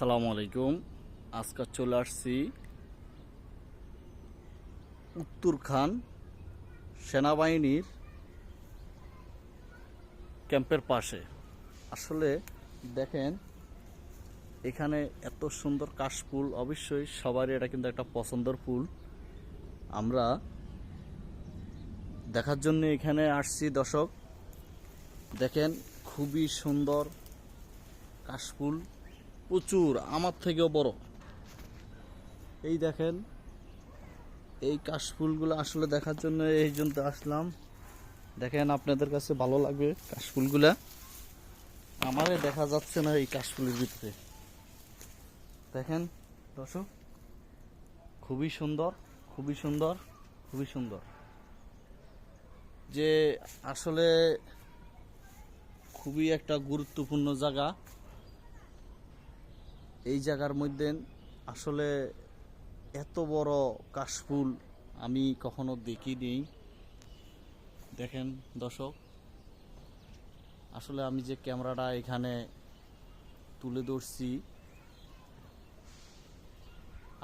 আসসালামু আলাইকুম। আজকে চলে আসছি উত্তর খান সেনাবাহিনীর ক্যাম্পের পাশে। আসলে দেখেন, এখানে এত সুন্দর কাশফুল, অবশ্যই সবারই এটা কিন্তু একটা পছন্দের ফুল। আমরা দেখার জন্য এখানে আসছি দর্শক। দেখেন, খুবই সুন্দর কাশফুল। প্রচুর, আমার থেকেও বড়। এই দেখেন, এই কাশফুলগুলো আসলে দেখার জন্য এই জন্য আসলাম। দেখেন, আপনাদের কাছে ভালো লাগবে কাশফুলগুলা। আমারে দেখা যাচ্ছে না এই কাশফুলের ভিতরে। দেখেন, দর্শক, খুবই সুন্দর খুবই সুন্দর খুবই সুন্দর। যে আসলে খুবই একটা গুরুত্বপূর্ণ জায়গা। এই জায়গার মধ্যে আসলে এত বড় কাশফুল আমি কখনো দেখিনি। দেখেন দর্শক, আসলে আমি যে ক্যামেরাটা এখানে তুলে ধরছি,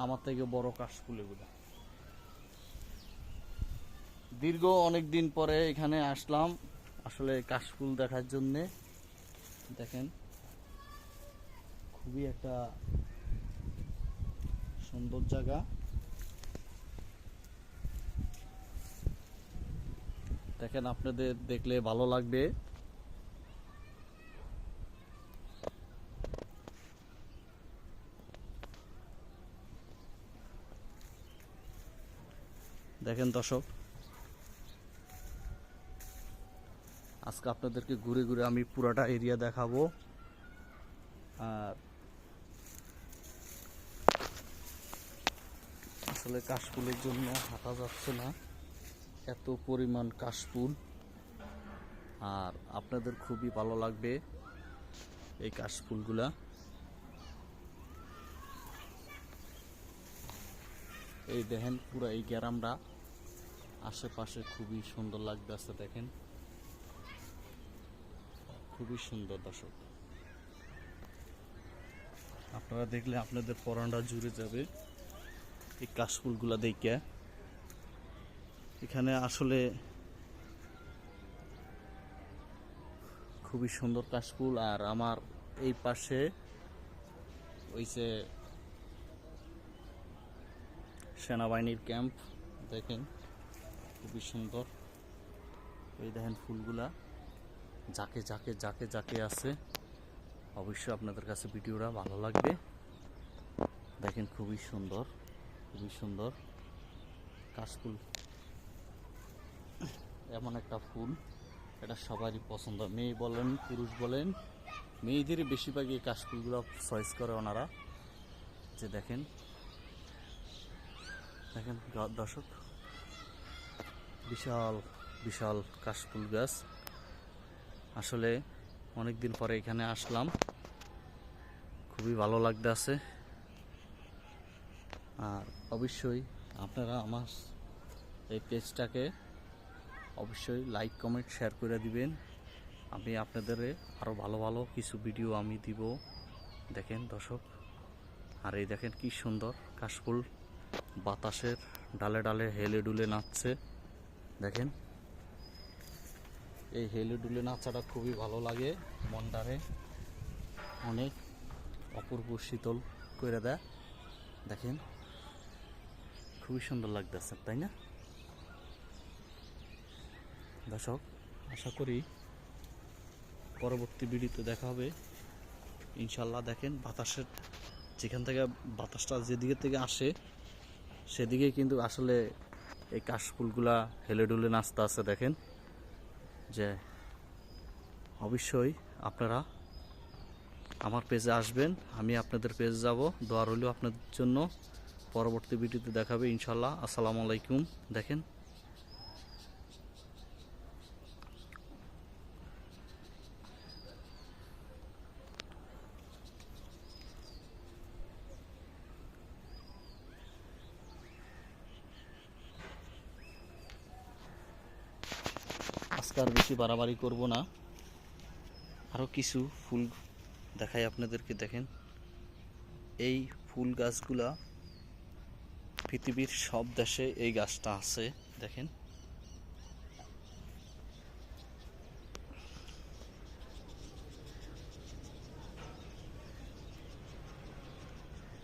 আমার থেকে বড় কাশফুল এগুলো। দীর্ঘ অনেক দিন পরে এখানে আসলাম, আসলে কাশফুল দেখার জন্যে। দেখেন। খুবই একটা সুন্দর জায়গা। দেখেন আপনাদের দেখলে ভালো লাগবে। দেখেন দর্শক, আজকে আপনাদেরকে ঘুরে ঘুরে আমি পুরাটা এরিয়া দেখাবো আর আসলে কাশফুলের জন্য হাঁটা যাচ্ছে না। এত পরিমাণ কাশফুল। আর আপনাদের খুবই ভালো লাগবে এই কাশফুলগুলা। এই দেখেন পুরো এই গ্রামটা আশেপাশে খুবই সুন্দর লাগতেছে দেখেন। খুবই সুন্দর, দর্শক। আপনারা দেখলে আপনাদের পরানটা জুড়ে যাবে। এই কাশফুলগুলা দেখে। এখানে আসলে খুবই সুন্দর কাশফুল। আর আমার এই পাশে ওই যে সেনাবাহিনীর ক্যাম্প, দেখেন, খুবই সুন্দর। এই দেখেন ফুলগুলা যাকে যাকে যাকে যাকে আছে। অবশ্যই আপনাদের কাছে ভিডিওটা ভালো লাগবে। দেখেন খুবই সুন্দর। খুবই সুন্দর। কাশফুল। এমন একটা ফুল, এটা সবারই পছন্দ। মেয়ে বলেন, পুরুষ বলেন, মেয়েদেরই বেশিরভাগই এই কাশফুলগুলো চয়েস করে ওনারা। যে দেখেন দেখেন দর্শক, বিশাল বিশাল কাশফুল গাছ। আসলে অনেক দিন পরে এখানে আসলাম। খুবই ভালো লাগতে আছে আর অবশ্যই আপনারা আমার এই পেজটাকে অবশ্যই লাইক, কমেন্ট, শেয়ার করে দিবেন। আমি আপনাদের আরও ভালো ভালো কিছু ভিডিও আমি দিব। দেখেন দর্শক, আর এই দেখেন কি সুন্দর কাশফুল বাতাসের ডালে ডালে হেলে ডুলে নাচছে। দেখেন, এই হেলে ডুলে নাচাটা খুবই ভালো লাগে মনটারে। অনেক অপূর্ব শীতল করে দেয়। দেখেন খুবই সুন্দর লাগতেছে, তাই না? দর্শক, আশা করি পরবর্তী ভিডিওতে দেখা হবে। ইনশাল্লাহ দেখেন, বাতাসের যেখান থেকে বাতাসটা যেদিকে থেকে আসে, সেদিকে কিন্তু আসলে এই কাশফুলগুলা হেলে ডুলে নাচতে আছে, দেখেন। যে অবশ্যই আপনারা আমার পেজে আসবেন, আমি আপনাদের পেজে যাব। দোয়া রইল আপনাদের জন্য। পরবর্তী ভিডিওতে দেখাবে ইনশাল্লাহ আসসালামু আলাইকুম। দেখেন। আজকে আর বেশি বাড়াবাড়ি করব না। আরও কিছু ফুল দেখাই আপনাদেরকে, দেখেন। এই ফুল গাছগুলা পৃথিবীর সব দেশে এই গাছটা আছে দেখেন।